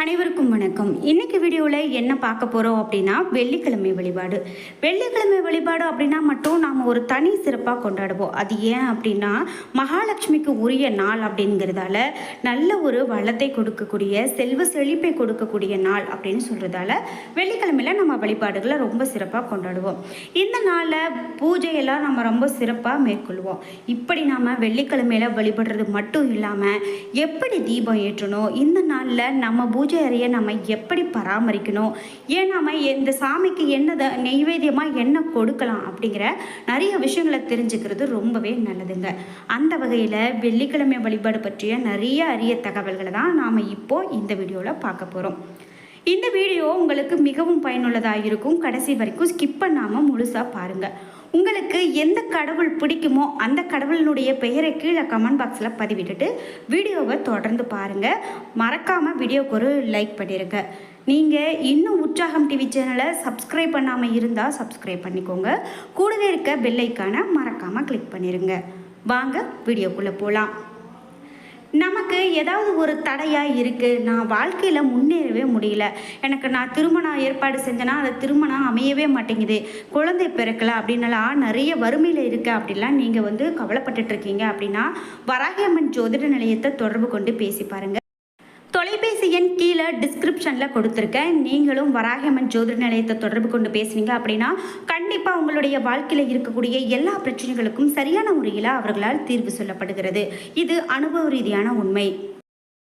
அனைவருக்கும் வணக்கம். இன்னைக்கு வீடியோவில் என்ன பார்க்க போகிறோம் அப்படின்னா வெள்ளிக்கிழமை வழிபாடு. வெள்ளிக்கிழமை வழிபாடு அப்படின்னா மட்டும் நாம் ஒரு தனி சிறப்பாக கொண்டாடுவோம். அது ஏன் அப்படின்னா மகாலட்சுமிக்கு உரிய நாள் அப்படிங்கிறதால நல்ல ஒரு வளத்தை கொடுக்கக்கூடிய செல்வ செழிப்பை கொடுக்கக்கூடிய நாள் அப்படின்னு சொல்கிறதால வெள்ளிக்கிழமையில் நம்ம வழிபாடுகளை ரொம்ப சிறப்பாக கொண்டாடுவோம். இந்த நாளில் பூஜையெல்லாம் நம்ம ரொம்ப சிறப்பாக மேற்கொள்வோம். இப்படி நாம் வெள்ளிக்கிழமையில் வழிபடுறது மட்டும் இல்லாமல் எப்படி தீபம் ஏற்றணும்? இந்த நாளில் நம்ம பூஜை அறையை நம்ம எப்படி பராமரிக்கணும்? ஏன் நம்ம இந்த சாமிக்கு என்னதை நெய்வேத்தியமாக என்ன கொடுக்கலாம் அப்படிங்கிற நிறைய விஷயங்களை தெரிஞ்சுக்கிறது ரொம்பவே நல்லதுங்க. அந்த வகையில் வெள்ளிக்கிழமை வழிபாடு பற்றிய நிறைய அரிய தகவல்களை தான் நாம் இப்போது இந்த வீடியோவில் பார்க்க போகிறோம் இந்த வீடியோ உங்களுக்கு மிகவும் பயனுள்ளதாக இருக்கும். கடைசி வரைக்கும் ஸ்கிப் பண்ணாமல் முழுசாக பாருங்கள் உங்களுக்கு எந்த கடவுள் பிடிக்குமோ அந்த கடவுளினுடைய பெயரை கீழே கமெண்ட் பாக்ஸில் பதிவிட்டுட்டு வீடியோவை தொடர்ந்து பாருங்கள் மறக்காமல் வீடியோக்கு ஒரு லைக் பண்ணிடுங்க நீங்கள் இன்னும் உற்சாகம் டிவி சேனலை சப்ஸ்கிரைப் பண்ணாமல் இருந்தால் சப்ஸ்கிரைப் பண்ணிக்கோங்க. கூடவே இருக்க பெல்லைக்கான மறக்காமல் கிளிக் பண்ணிடுங்க வாங்க வீடியோக்குள்ளே போகலாம் நமக்கு ஏதாவது ஒரு தடையாக இருக்குது நான் வாழ்க்கையில் முன்னேறவே முடியல. எனக்கு நான் திருமணம் ஏற்பாடு செஞ்சேன்னா அந்த திருமணம் அமையவே மாட்டேங்குது. குழந்தை பிறக்கலை அப்படின்னலாம் நிறைய வறுமையில் இருக்குது அப்படிலாம் நீங்கள் வந்து கவலைப்பட்டுட்டு இருக்கீங்க அப்படின்னா வராகியம்மன் ஜோதிட நிலையத்தை தொடர்பு கொண்டு பேசி பாருங்கள் எண் கீழே டிஸ்கிரிப்ஷனில் கொடுத்துருக்கேன். நீங்களும் வராகமன் ஜோதிட நிலையத்தை தொடர்பு கொண்டு பேசுனீங்க அப்படின்னா கண்டிப்பாக உங்களுடைய வாழ்க்கையில் இருக்கக்கூடிய எல்லா பிரச்சனைகளுக்கும் சரியான முறையில் அவர்களால் தீர்வு சொல்லப்படுகிறது. இது அனுபவ ரீதியான உண்மை.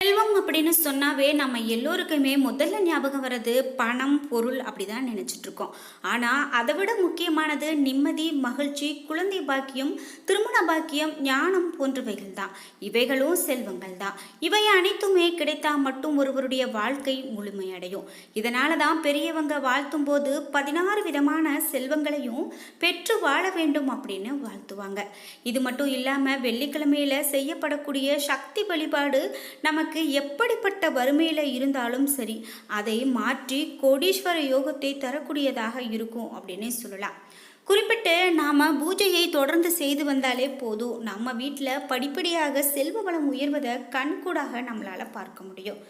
செல்வம் அப்படின்னு சொன்னாவே நம்ம எல்லோருக்குமே முதல்ல ஞாபகம் வர்றது பணம் பொருள் அப்படிதான் நினைச்சிட்டு இருக்கோம் ஆனா அதை விட முக்கியமானது நிம்மதி மகிழ்ச்சி குழந்தை பாக்கியம் திருமண பாக்கியம் ஞானம் போன்றவைகள் தான். இவைகளும் செல்வங்கள் தான். இவை அனைத்துமே கிடைத்தா மட்டும் ஒருவருடைய வாழ்க்கை முழுமையடையும். இதனால தான் பெரியவங்க வாழ்த்தும் போது பதினாறு விதமான செல்வங்களையும் பெற்று வாழ வேண்டும் அப்படின்னு வாழ்த்துவாங்க. இது மட்டும் இல்லாம வெள்ளிக்கிழமையில செய்யப்படக்கூடிய சக்தி வழிபாடு நமக்கு எப்படிப்பட்ட வறுமையில் இருந்தாலும் சரி அதை மாற்றி கோடீஸ்வர யோகத்தை தரக்கூடியதாக இருக்கும் அப்படின்னு சொல்லலாம். குறிப்பிட்டு நாம் பூஜையை தொடர்ந்து செய்து வந்தாலே போதும். நம்ம வீட்டில் படிப்படியாக செல்வ வளம் உயர்வதை கண்கூடாக நம்மளால் பார்க்க முடியும்.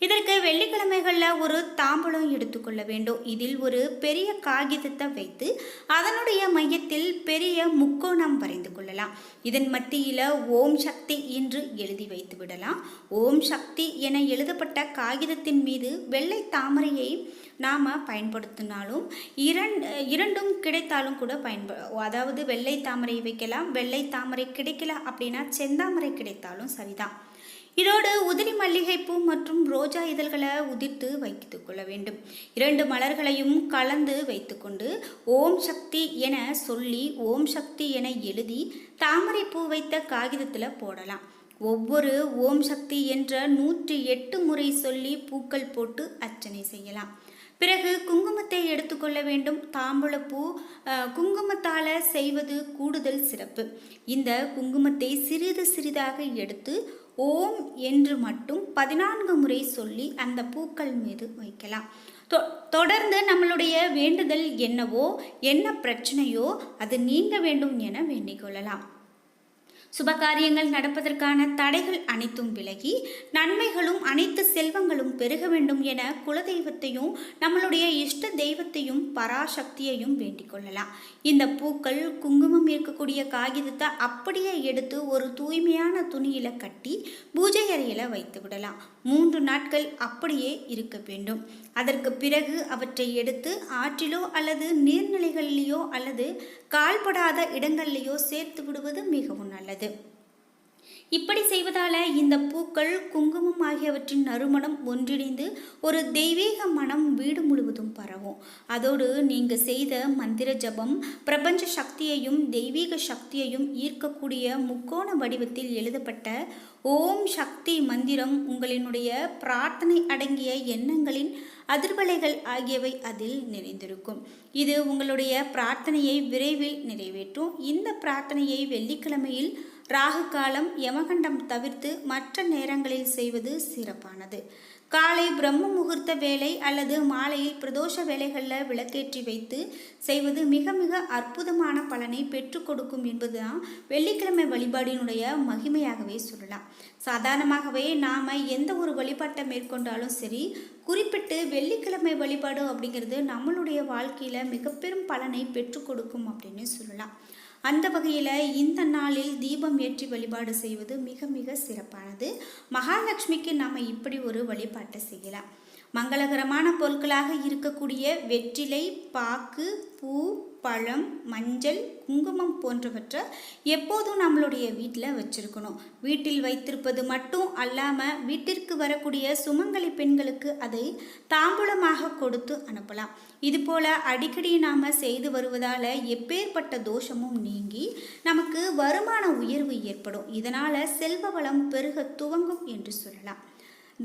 இதற்கு வெள்ளிக்கிழமைகளில் ஒரு தாம்பூலம் எடுத்துக்கொள்ள வேண்டும். இதில் ஒரு பெரிய காகிதத்தை வைத்து அதனுடைய மையத்தில் பெரிய முக்கோணம் வரைந்து கொள்ளலாம். இதன் மத்தியில் ஓம் சக்தி என்று எழுதி வைத்து விடலாம். ஓம் சக்தி என எழுதப்பட்ட காகிதத்தின் மீது வெள்ளை தாமரையை நாம் பயன்படுத்தினாலும் இரண்டு இரண்டும் கிடைத்தாலும் கூட பயன்ப அதாவது வெள்ளை தாமரை வைக்கலாம் வெள்ளை தாமரை கிடைக்கல அப்படின்னா செந்தாமரை கிடைத்தாலும் சரிதான். இதோடு உதிரி மல்லிகைப்பூ மற்றும் ரோஜா இதழ்களை உதிர்த்து வைத்து கொள்ள வேண்டும். இரண்டு மலர்களையும் கலந்து வைத்துக்கொண்டு ஓம் சக்தி என சொல்லி ஓம் சக்தி என எழுதி தாமரை பூ வைத்த காகிதத்தில் போடலாம். ஒவ்வொரு ஓம் சக்தி என்ற நூற்றி எட்டு முறை சொல்லி பூக்கள் போட்டு அர்ச்சனை செய்யலாம். பிறகு குங்குமத்தை எடுத்துக்கொள்ள வேண்டும். தாம்பூலப்பூ குங்குமத்தால் செய்வது கூடுதல் சிறப்பு. இந்த குங்குமத்தை சிறிது சிறிதாக எடுத்து ஓம் என்று மட்டும் பதினான்கு முறை சொல்லி அந்த பூக்கள் மீது வைக்கலாம். தொ தொடர்ந்து நம்மளுடைய வேண்டுதல் என்னவோ என்ன பிரச்சனையோ அது நீங்க வேண்டும் என வேண்டிக் கொள்ளலாம். சுபகாரியங்கள் நடப்பதற்கான தடைகள் அனைத்தும் விலகி நன்மைகளும் அனைத்து செல்வங்களும் பெருக வேண்டும் என குலதெய்வத்தையும் நம்மளுடைய இஷ்ட தெய்வத்தையும் பராசக்தியையும் வேண்டிக் கொள்ளலாம். இந்த பூக்கள் குங்குமம் இருக்கக்கூடிய காகிதத்தை அப்படியே எடுத்து ஒரு தூய்மையான துணியில கட்டி பூஜை அறையில வைத்து விடலாம். மூன்று நாட்கள் அப்படியே இருக்க வேண்டும். அதற்கு பிறகு அவற்றை எடுத்து ஆற்றிலோ அல்லது நீர்நிலைகளிலேயோ அல்லது கால்படாத இடங்களிலேயோ சேர்த்து விடுவது மிகவும் நல்லது. இப்படி செய்வதால இந்த பூக்கள் குங்குமம் ஆகியவற்றின் நறுமணம் ஒன்றிணைந்து ஒரு தெய்வீக மனம் வீடு முழுவதும் பரவும். அதோடு நீங்க செய்த மந்திர ஜபம் பிரபஞ்ச சக்தியையும் தெய்வீக சக்தியையும் ஈர்க்கக்கூடிய முக்கோண வடிவத்தில் எழுதப்பட்ட ஓம் சக்தி மந்திரம் உங்களினுடைய பிரார்த்தனை அடங்கிய எண்ணங்களின் அதிர்வலைகள் ஆகியவை அதில் நிறைந்திருக்கும். இது உங்களுடைய பிரார்த்தனையை விரைவில் நிறைவேற்றும். இந்த பிரார்த்தனையை வெள்ளிக்கிழமையில் ராகு காலம் யமகண்டம் தவிர்த்து மற்ற நேரங்களில் செய்வது சிறப்பானது. காலை பிரம்ம முகூர்த்த வேலை அல்லது மாலையில் பிரதோஷ வேலைகளில் விளக்கேற்றி வைத்து செய்வது மிக மிக அற்புதமான பலனை பெற்று கொடுக்கும் என்பதுதான் வெள்ளிக்கிழமை வழிபாடினுடைய மகிமையாகவே சொல்லலாம். சாதாரணமாகவே நாம் எந்த ஒரு வழிபாட்டை மேற்கொண்டாலும் சரி குறிப்பிட்டு வெள்ளிக்கிழமை வழிபாடு அப்படிங்கிறது நம்மளுடைய வாழ்க்கையில் மிக பெரும் பலனை பெற்று கொடுக்கும் அப்படின்னு சொல்லலாம். அந்த வகையில் இந்த நாளில் தீபம் ஏற்றி வழிபாடு செய்வது மிக மிக சிறப்பானது. மகாலட்சுமிக்கு நாம் இப்படி ஒரு வழிபாட்டை செய்யலாம். மங்களகரமான பொருட்களாக இருக்கக்கூடிய வெற்றிலை பாக்கு பூ பழம் மஞ்சள் குங்குமம் போன்றவற்றை எப்போதும் நம்மளுடைய வீட்டில் வச்சுருக்கணும். வீட்டில் வைத்திருப்பது மட்டும் அல்லாமல் வீட்டிற்கு வரக்கூடிய சுமங்கலி பெண்களுக்கு அதை தாம்பூலமாக கொடுத்து அனுப்பலாம். இதுபோல் அடிக்கடி நாம் செய்து வருவதால் எப்பேற்பட்ட தோஷமும் நீங்கி நமக்கு வருமான உயர்வு ஏற்படும். இதனால் செல்வ வளம் பெருக துவங்கும் என்று சொல்லலாம்.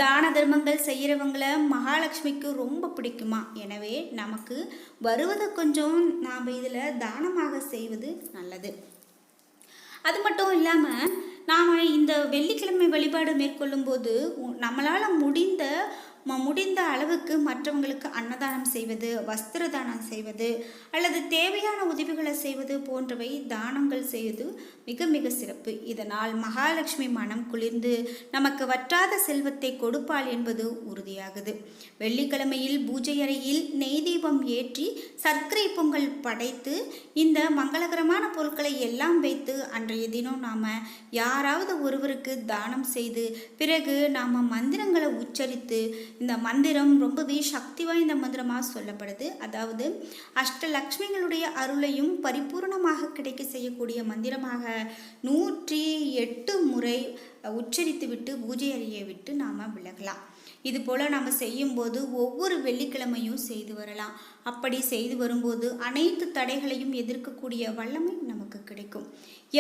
தான தர்மங்கள் செய்கிறவங்கள மகாலட்சுமிக்கு ரொம்ப பிடிக்குமா? எனவே நமக்கு வருவதை கொஞ்சம் நாம் இதில் தானமாக செய்வது நல்லது. அது மட்டும் இல்லாமல் நாம் இந்த வெள்ளிக்கிழமை வழிபாடு மேற்கொள்ளும்போது நம்மளால் முடிந்த முடிந்த அளவுக்கு மற்றவங்களுக்கு அன்னதானம் செய்வது வஸ்திர தானம் செய்வது அல்லது தேவையான உதவிகளை செய்வது போன்றவை தானங்கள் செய்வது மிக மிக சிறப்பு. இதனால் மகாலட்சுமி மனம் குளிர்ந்து நமக்கு வற்றாத செல்வத்தை கொடுப்பாள் என்பது உறுதியாகுது. வெள்ளிக்கிழமையில் பூஜை அறையில் நெய் தீபம் ஏற்றி சர்க்கரை பொங்கல் படைத்து இந்த மங்களகரமான பொருட்களை எல்லாம் வைத்து அன்றைய தினம் நாம் யாராவது ஒருவருக்கு தானம் செய்து பிறகு நாம் மந்திரங்களை உச்சரித்து இந்த மந்திரம் ரொம்பவே சக்தி வாய்ந்த மந்திரமாக சொல்லப்படுது. அதாவது அஷ்டலக்ஷ்மிகளுடைய அருளையும் பரிபூர்ணமாக கிடைக்க செய்யக்கூடிய மந்திரமாக நூற்றி எட்டு முறை உச்சரித்து விட்டு பூஜை அறையை விட்டு நாம் விலகலாம். இது போல் நாம் செய்யும்போது ஒவ்வொரு வெள்ளிக்கிழமையும் செய்து வரலாம். அப்படி செய்து வரும்போது அனைத்து தடைகளையும் எதிர்க்கக்கூடிய வல்லமை நமக்கு கிடைக்கும்.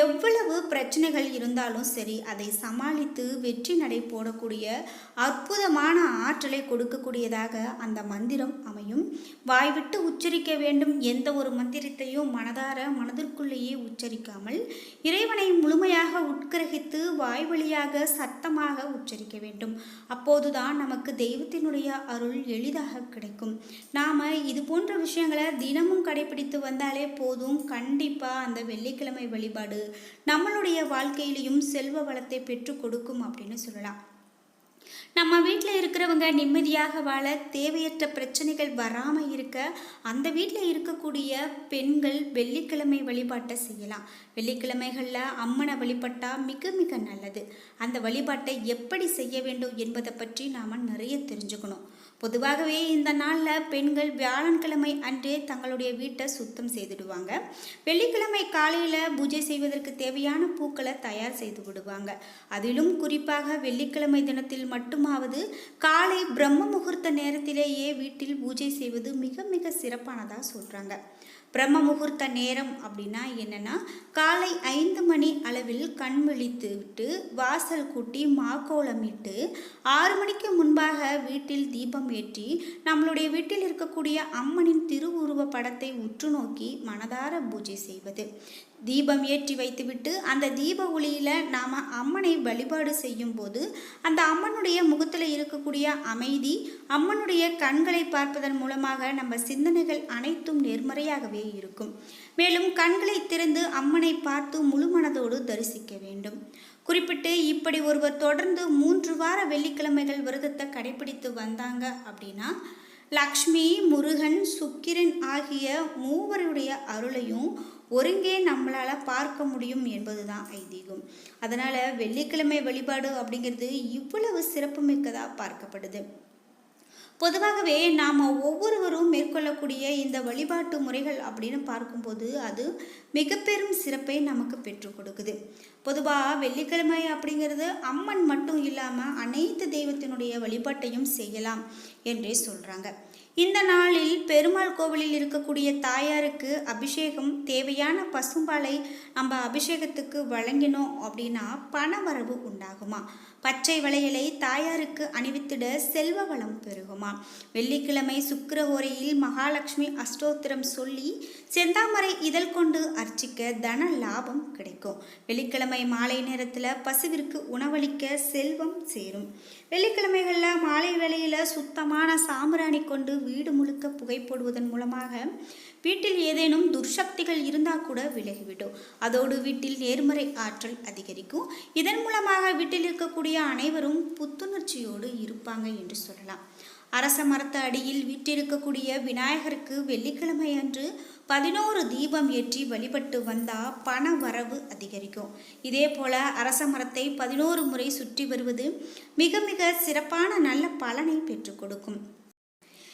எவ்வளவு பிரச்சனைகள் இருந்தாலும் சரி அதை சமாளித்து வெற்றி நடை போடக்கூடிய அற்புதமான ஆற்றலை கொடுக்கக்கூடியதாக அந்த மந்திரம் அமையும். வாய்விட்டு உச்சரிக்க வேண்டும். எந்த ஒரு மந்திரத்தையும் மனதார மனதிற்குள்ளேயே உச்சரிக்காமல் இறைவனை முழுமையாக உட்கிரகித்து வாய் வழியாக சத்தமாக உச்சரிக்க வேண்டும். அப்போதுதான் நமக்கு தெய்வத்தினுடைய அருள் எளிதாக கிடைக்கும். நாம் இது போன்ற விஷயங்களை தினமும் கடைபிடித்து வந்தாலே போதும். கண்டிப்பாக அந்த வெள்ளிக்கிழமை வழிபாடு நம்மளுடைய வாழ்க்கையிலையும் செல்வ வளத்தை பெற்றுக் கொடுக்கும் அப்படின்னு சொல்லலாம். நம்ம வீட்டில் இருக்கிறவங்க நிம்மதியாக வாழ தேவையற்ற பிரச்சனைகள் வராமல் இருக்க அந்த வீட்டில் இருக்கக்கூடிய பெண்கள் வெள்ளிக்கிழமை வழிபாட்டை செய்யலாம். வெள்ளிக்கிழமைகளில் அம்மனை வழிபட்டால் மிக மிக நல்லது. அந்த வழிபாட்டை எப்படி செய்ய வேண்டும் என்பதை பற்றி நாம் நிறைய தெரிஞ்சுக்கணும். பொதுவாகவே இந்த நாளில் பெண்கள் வியாழன்கிழமை அன்றே தங்களுடைய வீட்டை சுத்தம் செய்துடுவாங்க. வெள்ளிக்கிழமை காலையில் பூஜை செய்வதற்கு தேவையான பூக்களை தயார் செய்து விடுவாங்க. அதிலும் குறிப்பாக வெள்ளிக்கிழமை தினத்தில் மட்டுமாவது காலை பிரம்ம முகூர்த்த நேரத்திலேயே வீட்டில் பூஜை செய்வது மிக மிக சிறப்பானதாக சொல்கிறாங்க பிரம்ம முகூர்த்த நேரம் அப்படின்னா என்னென்னா காலை ஐந்து மணி அளவில் கண் விழித்து விட்டு வாசல் கூட்டி மாக்கோலமிட்டு ஆறு மணிக்கு முன்பாக வீட்டில் தீபம் ஏற்றி நம்மளுடைய வீட்டில் இருக்கக்கூடிய அம்மனின் திருவுருவ படத்தை உற்று நோக்கி மனதார பூஜை செய்வது. தீபம் ஏற்றி வைத்துவிட்டு அந்த தீப ஒளியில் நாம் அம்மனை வழிபாடு செய்யும்போது அந்த அம்மனுடைய முகத்தில் இருக்கக்கூடிய அமைதி அம்மனுடைய கண்களை பார்ப்பதன் மூலமாக நம்ம சிந்தனைகள் அனைத்தும் நேர்மறையாகவே இருக்கும். மேலும் கண்களை திறந்து அம்மனை பார்த்து முழு மனதோடு தரிசிக்க வேண்டும். குறிப்பிட்டு இப்படி ஒருவர் தொடர்ந்து மூன்று வார வெள்ளிக்கிழமைகள் விரதத்தை கடைபிடித்து வந்தாங்க அப்படின்னா லக்ஷ்மி முருகன் சுக்கிரன் ஆகிய மூவருடைய அருளையும் ஒருங்கே நம்மளால் பார்க்க முடியும் என்பது தான் ஐதீகம். அதனால் வெள்ளிக்கிழமை வழிபாடு அப்படிங்கிறது இவ்வளவு சிறப்புமிக்கதாக பார்க்கப்படுது. பொதுவாகவே நாம் ஒவ்வொருவரும் மேற்கொள்ளக்கூடிய இந்த வழிபாட்டு முறைகள் அப்படின்னு பார்க்கும்போது அது மிக பெரும் சிறப்பை நமக்கு பெற்றுக் கொடுக்குது. பொதுவாக வெள்ளிக்கிழமை அப்படிங்கிறது அம்மன் மட்டும் இல்லாமல் அனைத்து தெய்வத்தினுடைய வழிபாட்டையும் செய்யலாம் என்றே சொல்கிறாங்க இந்த நாளில் பெருமாள் கோவிலில் இருக்கக்கூடிய தாயாருக்கு அபிஷேகம் தேவையான பசும்பாலை நம்ம அபிஷேகத்துக்கு வழங்கினோம் அப்படின்னா பணவரவு உண்டாகுமா? பச்சை வளையலை தாயாருக்கு அணிவித்திட செல்வ வளம் பெருகுமா? வெள்ளிக்கிழமை சுக்கிரஹோரையில் மகாலட்சுமி அஷ்டோத்திரம் சொல்லி செந்தாமரை இதழ் கொண்டு அர்ச்சிக்க தன லாபம் கிடைக்கும். வெள்ளிக்கிழமை வெள்ளிக்கிழமை மாலை நேரத்தில் பசுவிற்கு உணவளிக்க செல்வம் சேரும். வெள்ளிக்கிழமைகளில் மாலை வேளையில் சுத்தமான சாம்பிராணி கொண்டு வீடு முழுக்க புகை போடுவதன் மூலமாக வீட்டில் ஏதேனும் துர்சக்திகள் இருந்தால் கூட விலகிவிடும். அதோடு வீட்டில் நேர்மறை ஆற்றல் அதிகரிக்கும். இதன் மூலமாக வீட்டில் இருக்கக்கூடிய அனைவரும் புத்துணர்ச்சியோடு இருப்பாங்க என்று சொல்லலாம். அரச மரத்த அடியில் வீட்டிருக்கக்கூடிய விநாயகருக்கு வெள்ளிக்கிழமை அன்று பதினோரு தீபம் ஏற்றி வழிபட்டு வந்தால் பண வரவு அதிகரிக்கும். இதே போல அரச மரத்தை பதினோரு முறை சுற்றி வருவது மிக மிக சிறப்பான நல்ல பலனை பெற்றுக் கொடுக்கும்.